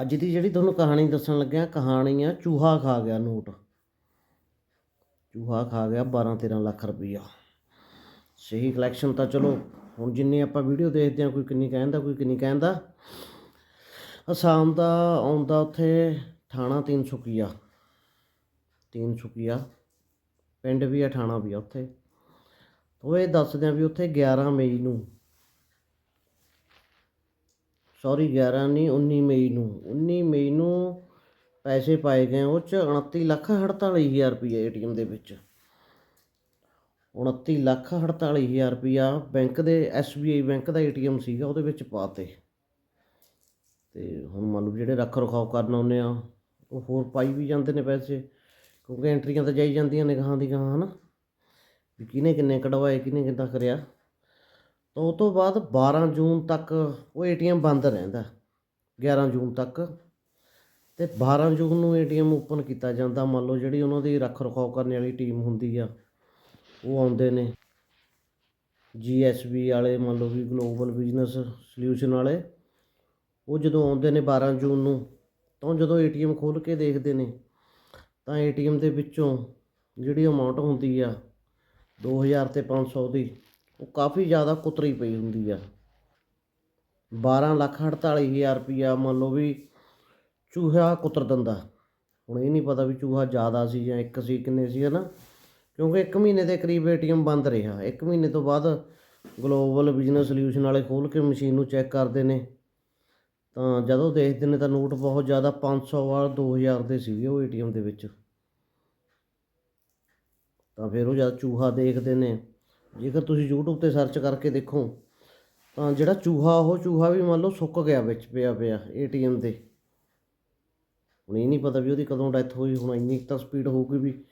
ਅੱਜ ਦੀ ਜਿਹੜੀ ਤੁਹਾਨੂੰ ਕਹਾਣੀ ਦੱਸਣ ਲੱਗਿਆ, ਕਹਾਣੀ ਆ ਚੂਹਾ ਖਾ ਗਿਆ ਨੋਟ। ਚੂਹਾ ਖਾ ਗਿਆ 12 13 ਲੱਖ ਰੁਪਈਆ। ਸਹੀ ਕਲੈਕਸ਼ਨ ਤਾਂ ਚਲੋ, ਹੁਣ ਜਿੰਨੀ ਆਪਾਂ ਵੀਡੀਓ ਦੇਖਦੇ ਆ ਕੋਈ ਕਿੰਨੀ ਕਹਿੰਦਾ, ਕੋਈ ਕਿੰਨੀ ਕਹਿੰਦਾ। ਅਸਾਮ ਦਾ ਆਉਂਦਾ ਉੱਥੇ ਥਾਣਾ ਤਿੰਨ ਸੁਕੀਆ ਪਿੰਡ ਵੀ ਆ ਥਾਣਾ ਵੀ ਆ ਉੱਥੇ। ਉਹ ਇਹ ਦੱਸਦੇ ਆ ਵੀ ਉੱਥੇ 11 ਮਈ ਨੂੰ ਸੋਰੀ, ਗਿਆਰਾਂ ਨਹੀਂ 19 ਮਈ ਨੂੰ। 19 ਮਈ ਨੂੰ ਪੈਸੇ ਪਾਏ ਗਏ ਉਹ ਚ 29 ਲੱਖ 48 ਹਜ਼ਾਰ ਰੁਪਏ ਏਟੀਐਮ ਦੇ ਵਿੱਚ। 29 ਲੱਖ 48 ਹਜ਼ਾਰ ਰੁਪਇਆ ਬੈਂਕ ਦੇ SBI ਬੈਂਕ ਦਾ ਏਟੀਐਮ ਸੀਗਾ, ਉਹਦੇ ਵਿੱਚ ਪਾਤੇ। ਤੇ ਹੁਣ ਮੰਨ ਲਓ ਜਿਹੜੇ ਰੱਖ ਰਖਾਓ ਕਰਨ ਆਉਂਦੇ ਆ, ਉਹ ਹੋਰ ਪਾਈ ਵੀ ਜਾਂਦੇ ਨੇ ਪੈਸੇ, ਕਿਉਂਕਿ ਐਂਟਰੀਆਂ ਤਾਂ ਜਾਈ ਜਾਂਦੀਆਂ ਨੇ ਗਾਹਾਂ ਦੀ ਗਾਹਾਂ, ਹਨਾ? ਵੀ ਕਿਹਨੇ ਕਿੰਨੇ ਕਢਵਾਏ, ਕਿਹਨੇ ਕਿੰਨਾ ਕਰਿਆ? ਤਾਂ ਉਹ ਤੋਂ ਬਾਅਦ 12 ਜੂਨ ਤੱਕ ਉਹ ਏਟੀਐਮ ਬੰਦ ਰਹਿੰਦਾ 11 ਜੂਨ ਤੱਕ। ਤੇ 12 ਜੂਨ ਨੂੰ ਏਟੀਐਮ ਓਪਨ ਕੀਤਾ ਜਾਂਦਾ। ਮੰਨ ਲਓ ਜਿਹੜੀ ਉਹਨਾਂ ਦੀ ਰੱਖ ਰਖਾਵ ਕਰਨ ਵਾਲੀ ਟੀਮ ਹੁੰਦੀ ਆ, ਉਹ ਆਉਂਦੇ ਨੇ। ਜੀਐਸਬੀ ਵਾਲੇ, ਮੰਨ ਲਓ ਵੀ ਗਲੋਬਲ ਬਿਜ਼ਨਸ ਸੋਲਿਊਸ਼ਨ ਵਾਲੇ, ਉਹ ਜਦੋਂ ਆਉਂਦੇ ਨੇ 12 ਜੂਨ ਨੂੰ, ਤਾਂ ਜਦੋਂ ਏਟੀਐਮ ਖੋਲ ਕੇ ਦੇਖਦੇ ਨੇ, ਤਾਂ ਏਟੀਐਮ ਦੇ ਵਿੱਚੋਂ ਜਿਹੜੀ ਅਮਾਉਂਟ ਹੁੰਦੀ ਆ 2000 ਤੇ 500 ਦੀ ਉਹ ਕਾਫੀ ਜ਼ਿਆਦਾ ਕੁਤਰੀ ਪਈ ਹੁੰਦੀ ਆ। 12 ਲੱਖ 48 ਹਜ਼ਾਰ ਰੁਪਈਆ ਮੰਨ ਲਓ ਵੀ ਚੂਹਾ ਕੁਤਰ ਦਿੰਦਾ। ਹੁਣ ਇਹ ਨਹੀਂ ਪਤਾ ਵੀ ਚੂਹਾ ਜ਼ਿਆਦਾ ਸੀ ਜਾਂ ਇੱਕ ਸੀ, ਕਿੰਨੇ ਸੀ, ਹਨਾ? ਕਿਉਂਕਿ 1 ਮਹੀਨੇ ਦੇ ਕਰੀਬ ਏਟੀਐਮ ਬੰਦ ਰਿਹਾ। 1 ਮਹੀਨੇ ਤੋਂ ਬਾਅਦ ਗਲੋਬਲ ਬਿਜ਼ਨਸ ਸੋਲਿਊਸ਼ਨ ਵਾਲੇ ਖੋਲ ਕੇ ਮਸ਼ੀਨ ਨੂੰ ਚੈੱਕ ਕਰਦੇ ਨੇ। ਤਾਂ ਜਦੋਂ ਦੇਖਦੇ ਨੇ ਤਾਂ ਨੋਟ ਬਹੁਤ ਜ਼ਿਆਦਾ 500 ਵਾਰ 2000 ਦੇ ਸੀਗੇ ਉਹ ਏਟੀਐਮ ਦੇ ਵਿੱਚ। ਤਾਂ ਫਿਰ ਉਹ ਜਦ ਚੂਹਾ ਦੇਖਦੇ ਨੇ ਜੇਕਰ ਤੁਸੀਂ YouTube ਤੇ ਸਰਚ ਕਰਕੇ ਦੇਖੋ, ਤਾਂ ਜਿਹੜਾ ਚੂਹਾ, ਉਹ ਚੂਹਾ ਵੀ ਮੰਨ ਲਓ ਸੁੱਕ ਗਿਆ ਵਿੱਚ, ਪਿਆ ਪਿਆ ਏਟੀਐਮ 'ਤੇ। ਹੁਣ ਇਹ ਨਹੀਂ ਪਤਾ ਵੀ ਉਹਦੀ ਕਦੋਂ ਡੈਥ ਹੋਈ, ਹੁਣ ਇੰਨੀ ਤਾਂ ਸਪੀਡ ਹੋਊਗੀ ਵੀ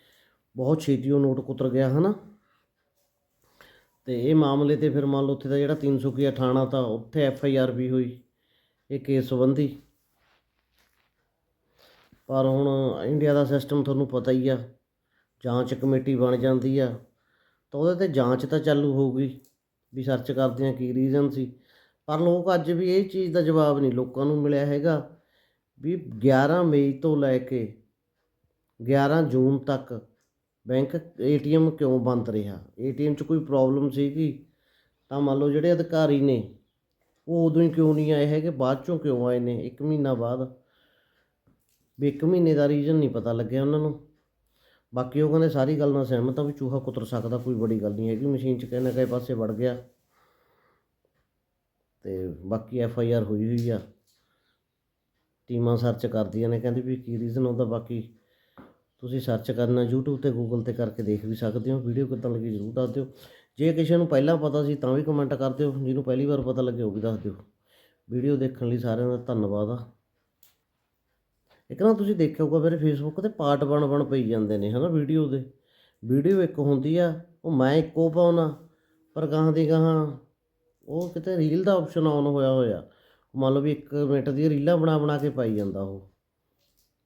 ਬਹੁਤ ਛੇਤੀ ਉਹ ਨੋਟ ਕੁਤਰ ਗਿਆ, ਹਨਾ? ਤੇ ਇਹ ਮਾਮਲੇ ਤੇ ਫਿਰ ਮੰਨ ਲਓ ਉੱਥੇ ਦਾ ਜਿਹੜਾ 300 ਥਾਣਾ, ਤਾਂ ਉੱਥੇ ਐਫ ਆਈ ਆਰ ਵੀ ਹੋਈ, ਇਹ ਕੇਸ ਸੰਬੰਧੀ। ਪਰ ਹੁਣ ਇੰਡੀਆ ਦਾ ਸਿਸਟਮ ਤੁਹਾਨੂੰ ਪਤਾ ਹੀ ਆ, ਜਾਂਚ ਕਮੇਟੀ ਬਣ ਜਾਂਦੀ ਆ। ਤਾਂ ਉਹਦੇ ਤੇ ਜਾਂਚ ਤਾਂ ਚਾਲੂ ਹੋਊਗੀ ਵੀ ਸਰਚ ਕਰਦੇ ਆ ਕੀ ਰੀਜ਼ਨ ਸੀ। ਪਰ ਲੋਕ ਅੱਜ ਵੀ ਇਹ ਚੀਜ਼ ਦਾ ਜਵਾਬ ਨਹੀਂ ਲੋਕਾਂ ਨੂੰ ਮਿਲਿਆ ਹੈਗਾ ਵੀ 11 ਮਈ ਤੋਂ ਲੈ ਕੇ 11 ਜੂਨ ਤੱਕ ਬੈਂਕ ਏਟੀਐਮ ਕਿਉਂ ਬੰਦ ਰਿਹਾ? ਏਟੀਐਮ 'ਚ ਕੋਈ ਪ੍ਰੋਬਲਮ ਸੀਗੀ? ਤਾਂ ਮੰਨ ਲਓ ਜਿਹੜੇ ਅਧਿਕਾਰੀ ਨੇ, ਉਹ ਉਦੋਂ ਹੀ ਕਿਉਂ ਨਹੀਂ ਆਏ ਹੈਗੇ? ਬਾਅਦ ਚੋਂ ਕਿਉਂ ਆਏ ਨੇ? 1 ਮਹੀਨਾ ਬਾਅਦ। ਵੀ 1 ਮਹੀਨੇ ਦਾ ਰੀਜ਼ਨ ਨਹੀਂ ਪਤਾ ਲੱਗਿਆ ਉਹਨਾਂ ਨੂੰ। ਬਾਕੀ ਉਹ ਕਹਿੰਦੇ ਸਾਰੀ ਗੱਲ ਨਾਲ ਸਹਿਮਤ ਆ ਵੀ ਚੂਹਾ ਕੁਤਰ ਸਕਦਾ, ਕੋਈ ਬੜੀ ਗੱਲ ਨਹੀਂ ਹੈਗੀ। ਮਸ਼ੀਨ 'ਚ ਕਿਸੇ ਨਾ ਪਾਸੇ ਵੜ ਗਿਆ। ਤੇ ਬਾਕੀ ਐਫ ਆਈ ਆਰ ਹੋਈ ਹੋਈ ਆ। ਟੀਮਾਂ ਸਰਚ ਕਰਦੀਆਂ ਨੇ, ਕਹਿੰਦੇ ਵੀ ਕੀ ਰੀਜ਼ਨ ਹੁੰਦਾ ਬਾਕੀ ਤੁਸੀਂ ਸਰਚ ਕਰਨਾ YouTube ਤੇ, Google ਤੇ ਕਰਕੇ ਦੇਖ ਵੀ ਸਕਦੇ ਹੋ। ਵੀਡੀਓ ਕਿੱਦਾਂ ਲੱਗੀ ਜ਼ਰੂਰ ਦੱਸ ਦਿਓ। ਜੇ ਕਿਸੇ ਨੂੰ ਪਹਿਲਾਂ ਪਤਾ ਸੀ ਤਾਂ ਵੀ ਕਮੈਂਟ ਕਰ ਦਿਓ। ਜਿਹਨੂੰ ਪਹਿਲੀ ਵਾਰ ਪਤਾ ਲੱਗੇ ਉਹ ਵੀ ਦੱਸ ਦਿਓ। ਵੀਡੀਓ ਦੇਖਣ ਲਈ ਸਾਰਿਆਂ ਦਾ ਧੰਨਵਾਦ ਆ। ਇੱਕ ਨਾ ਤੁਸੀਂ ਦੇਖਿਆ ਹੋਊਗਾ ਮੇਰੇ ਫੇਸਬੁੱਕ ਤੇ ਪਾਰਟ ਬਣ ਬਣ ਪਈ ਜਾਂਦੇ ਨੇ, ਹਨਾ ਵੀਡੀਓ ਦੇ। ਵੀਡੀਓ ਇੱਕ ਹੁੰਦੀ ਆ, ਉਹ ਮੈਂ ਇੱਕੋ ਪਾਉਣਾ, ਪਰ ਗਾਹਾਂ ਦੀ ਗਾਹਾਂ ਉਹ ਕਿਤੇ ਰੀਲ ਦਾ ਆਪਸ਼ਨ ਆਨ ਹੋਇਆ ਹੋਇਆ। ਮੰਨ ਲਓ ਵੀ 1 ਮਿੰਟ ਦੀ ਰੀਲਾਂ ਬਣਾ ਬਣਾ ਕੇ ਪਾਈ ਜਾਂਦਾ ਉਹ।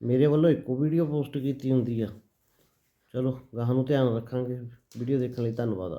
ਮੇਰੇ ਵੱਲੋਂ ਇੱਕੋ ਵੀਡੀਓ ਪੋਸਟ ਕੀਤੀ ਹੁੰਦੀ ਆ। ਚਲੋ, ਗਾਹਾਂ ਨੂੰ ਧਿਆਨ ਰੱਖਾਂਗੇ। ਵੀਡੀਓ ਦੇਖਣ ਲਈ ਧੰਨਵਾਦ